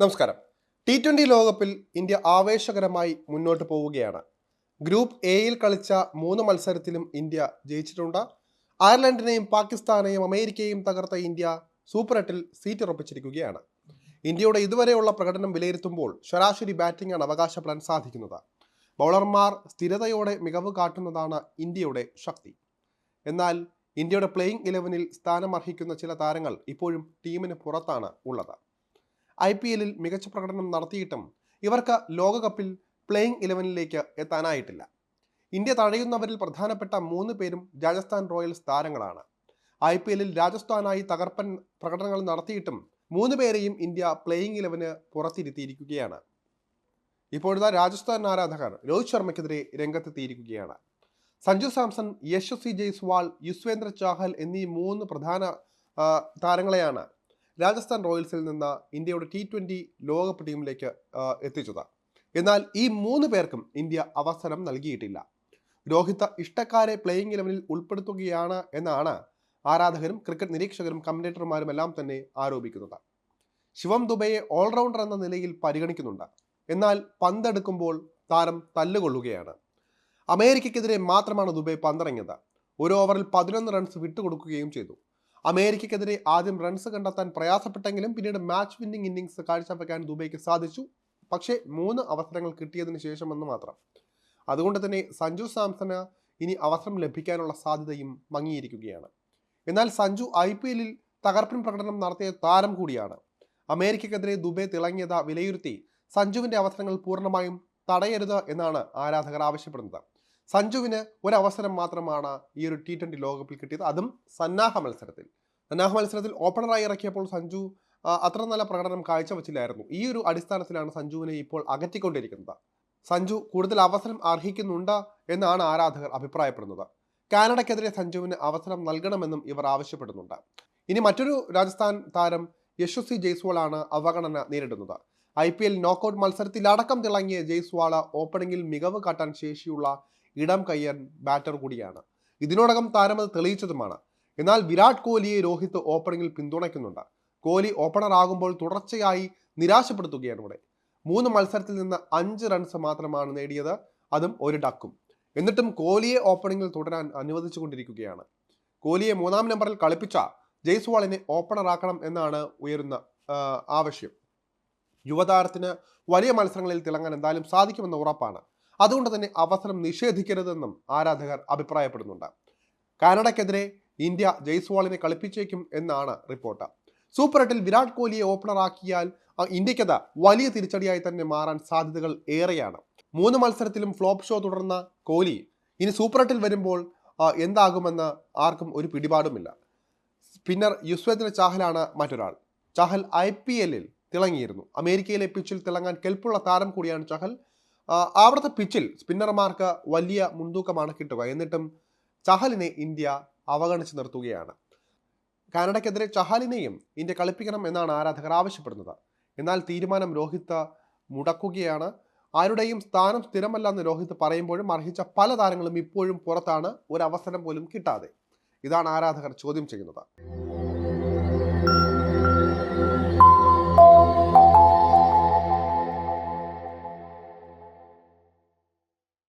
നമസ്കാരം. T twenty ലോകകപ്പിൽ India ആവേശകരമായി മുന്നോട്ട് പോവുകയാണ്. ഗ്രൂപ്പ് എയിൽ കളിച്ച മൂന്ന് മത്സരത്തിലും ഇന്ത്യ ജയിച്ചിട്ടുണ്ട്. അയർലൻഡിനെയും പാകിസ്ഥാനെയും അമേരിക്കയെയും തകർത്ത ഇന്ത്യ സൂപ്പർ എട്ടിൽ സീറ്റ് ഉറപ്പിച്ചിരിക്കുകയാണ്. ഇന്ത്യയുടെ ഇതുവരെയുള്ള പ്രകടനം വിലയിരുത്തുമ്പോൾ ശരാശരി ബാറ്റിംഗാണ് അവകാശപ്പെടാൻ സാധിക്കുന്നത്. ബൗളർമാർ സ്ഥിരതയോടെ മികവ് കാട്ടുന്നതാണ് ഇന്ത്യയുടെ ശക്തി. എന്നാൽ ഇന്ത്യയുടെ പ്ലേയിങ് ഇലവനിൽ സ്ഥാനം അർഹിക്കുന്ന ചില താരങ്ങൾ ഇപ്പോഴും ടീമിന് പുറത്താണ് ഉള്ളത്. ഐ പി എല്ലിൽ മികച്ച പ്രകടനം നടത്തിയിട്ടും ഇവർക്ക് ലോകകപ്പിൽ പ്ലേയിങ് ഇലവനിലേക്ക് എത്താനായിട്ടില്ല. ഇന്ത്യ തഴയുന്നവരിൽ പ്രധാനപ്പെട്ട മൂന്ന് പേരും രാജസ്ഥാൻ റോയൽസ് താരങ്ങളാണ്. ഐ പി എല്ലിൽ രാജസ്ഥാനായി തകർപ്പൻ പ്രകടനങ്ങൾ നടത്തിയിട്ടും മൂന്ന് പേരെയും ഇന്ത്യ പ്ലേയിങ് ഇലവന് പുറത്തിരുത്തിയിരിക്കുകയാണ്. ഇപ്പോഴത്തെ രാജസ്ഥാൻ ആരാധകർ രോഹിത് ശർമ്മയ്ക്കെതിരെ രംഗത്തെത്തിയിരിക്കുകയാണ്. സഞ്ജു സാംസൺ യശസ്വി ജയ്സ്വാൾ യുസ്വേന്ദ്ര ചാഹൽ എന്നീ മൂന്ന് പ്രധാന താരങ്ങളെയാണ് രാജസ്ഥാൻ റോയൽസിൽ നിന്ന് ഇന്ത്യയുടെ ടി ട്വന്റി ലോകകപ്പ് ടീമിലേക്ക് എത്തിച്ചത്. എന്നാൽ ഈ മൂന്ന് പേർക്കും ഇന്ത്യ അവസരം നൽകിയിട്ടില്ല. രോഹിത് ഇഷ്ടക്കാരെ പ്ലേയിങ് ഇലവനിൽ ഉൾപ്പെടുത്തുകയാണ് എന്നാണ് ആരാധകരും ക്രിക്കറ്റ് നിരീക്ഷകരും കമന്റേറ്റർമാരും എല്ലാം തന്നെ ആരോപിക്കുന്നത്. ശിവം ദുബൈയെ ഓൾറൗണ്ടർ എന്ന നിലയിൽ പരിഗണിക്കുന്നുണ്ട്. എന്നാൽ പന്തെടുക്കുമ്പോൾ താരം തല്ലുകൊള്ളുകയാണ്. അമേരിക്കയ്ക്കെതിരെ മാത്രമാണ് ദുബൈ പന്തിറങ്ങിയത് ഒരു ഓവറിൽ പതിനൊന്ന് റൺസ് വിട്ടുകൊടുക്കുകയും ചെയ്തു. അമേരിക്കയ്ക്കെതിരെ ആദ്യം റൺസ് കണ്ടെത്താൻ പ്രയാസപ്പെട്ടെങ്കിലും പിന്നീട് മാച്ച് വിന്നിംഗ് ഇന്നിങ്സ് കാഴ്ചവെക്കാൻ ദുബൈക്ക് സാധിച്ചു. പക്ഷേ മൂന്ന് അവസരങ്ങൾ കിട്ടിയതിന് ശേഷമെന്ന് മാത്രം. അതുകൊണ്ട് തന്നെ സഞ്ജു സാംസന് ഇനി അവസരം ലഭിക്കാനുള്ള സാധ്യതയും മങ്ങിയിരിക്കുകയാണ്. എന്നാൽ സഞ്ജു ഐ പി എല്ലിൽ തകർപ്പൻ പ്രകടനം നടത്തിയ താരം കൂടിയാണ്. അമേരിക്കക്കെതിരെ ദുബൈ തിളങ്ങിയത വിലയിരുത്തി സഞ്ജുവിന്റെ അവസരങ്ങൾ പൂർണമായും തടയരുത് എന്നാണ് ആരാധകർ ആവശ്യപ്പെടുന്നത്. സഞ്ജുവിന് ഒരവസരം മാത്രമാണ് ഈ ഒരു ടി ട്വന്റി ലോകകപ്പിൽ കിട്ടിയത്. അതും സന്നാഹ മത്സരത്തിൽ. സന്നാഹ മത്സരത്തിൽ ഓപ്പണറായി ഇറക്കിയപ്പോൾ സഞ്ജു അത്ര നല്ല പ്രകടനം കാഴ്ചവെച്ചില്ലായിരുന്നു. ഈ ഒരു അടിസ്ഥാനത്തിലാണ് സഞ്ജുവിനെ ഇപ്പോൾ അകറ്റിക്കൊണ്ടിരിക്കുന്നത്. സഞ്ജു കൂടുതൽ അവസരം അർഹിക്കുന്നുണ്ട് എന്നാണ് ആരാധകർ അഭിപ്രായപ്പെടുന്നത്. കാനഡയ്ക്കെതിരെ സഞ്ജുവിന് അവസരം നൽകണമെന്നും ഇവർ ആവശ്യപ്പെടുന്നുണ്ട്. ഇനി മറ്റൊരു രാജസ്ഥാൻ താരം യശസ്വി ജയ്സ്വാളാണ് അവഗണന നേരിടുന്നത്. ഐ പി എൽ നോക്കൌട്ട് മത്സരത്തിലടക്കം തിളങ്ങിയ ജയ്സ്വാള ഓപ്പണിംഗിൽ മികവ് കാട്ടാൻ ശേഷിയുള്ള ഇടം കയ്യൻ ബാറ്റർ കൂടിയാണ്. ഇതിനോടകം താരം അത് തെളിയിച്ചതുമാണ്. എന്നാൽ വിരാട് കോഹ്ലിയെ രോഹിത് ഓപ്പണിംഗിൽ പിന്തുണയ്ക്കുന്നുണ്ട്. കോഹ്ലി ഓപ്പണർ ആകുമ്പോൾ തുടർച്ചയായി നിരാശപ്പെടുത്തുകയാണ് ഇവിടെ. മൂന്ന് മത്സരത്തിൽ നിന്ന് അഞ്ച് റൺസ് മാത്രമാണ് നേടിയത്. അതും ഒരു ഡക്കും എന്നിട്ടും കോഹ്ലിയെ ഓപ്പണിംഗിൽ തുടരാൻ അനുവദിച്ചുകൊണ്ടിരിക്കുകയാണ് കോഹ്ലിയെ മൂന്നാം നമ്പറിൽ കളിപ്പിച്ച ജയ്സ്വാളിനെ ഓപ്പണറാക്കണം എന്നാണ് ഉയരുന്ന ആവശ്യം. യുവതാരത്തിന് വലിയ മത്സരങ്ങളിൽ തിളങ്ങാൻ എന്തായാലും സാധിക്കുമെന്ന ഉറപ്പാണ്. അതുകൊണ്ട് തന്നെ അവസരം നിഷേധിക്കരുതെന്നും ആരാധകർ അഭിപ്രായപ്പെടുന്നുണ്ട്. കാനഡയ്ക്കെതിരെ ഇന്ത്യ ജയ്സ്വാളിനെ കളിപ്പിച്ചേക്കും എന്നാണ് റിപ്പോർട്ട്. സൂപ്പർ എട്ടിൽ വിരാട് കോഹ്ലിയെ ഓപ്പണറാക്കിയാൽ ഇന്ത്യക്കത് വലിയ തിരിച്ചടിയായി തന്നെ മാറാൻ സാധ്യതകൾ ഏറെയാണ്. മൂന്ന് മത്സരത്തിലും ഫ്ലോപ്പ് ഷോ തുടർന്ന കോഹ്ലി ഇനി സൂപ്പർ എട്ടിൽ വരുമ്പോൾ എന്താകുമെന്ന് ആർക്കും ഒരു പിടിപാടുമില്ല. സ്പിന്നർ യുസ്വേന്ദ്ര ചാഹലാണ് മറ്റൊരാൾ. ചഹൽ ഐ പി എല്ലിൽ തിളങ്ങിയിരുന്നു. അമേരിക്കയിലെ പിച്ചിൽ തിളങ്ങാൻ കെൽപ്പുള്ള താരം കൂടിയാണ് ചഹൽ. അവിടുത്തെ പിച്ചിൽ സ്പിന്നർമാർക്ക് വലിയ മുൻതൂക്കമാണ് കിട്ടുക. എന്നിട്ടും ചഹലിനെ ഇന്ത്യ അവഗണിച്ച് നിർത്തുകയാണ്. കാനഡയ്ക്കെതിരെ ചഹലിനെയും ഇന്ത്യ കളിപ്പിക്കണം എന്നാണ് ആരാധകർ ആവശ്യപ്പെടുന്നത്. എന്നാൽ തീരുമാനം രോഹിത് മുടക്കുകയാണ്. ആരുടെയും സ്ഥാനം സ്ഥിരമല്ലെന്ന് രോഹിത് പറയുമ്പോഴും അർഹിച്ച പല താരങ്ങളും ഇപ്പോഴും പുറത്താണ്. ഒരു പോലും കിട്ടാതെ. ഇതാണ് ആരാധകർ ചോദ്യം ചെയ്യുന്നത്.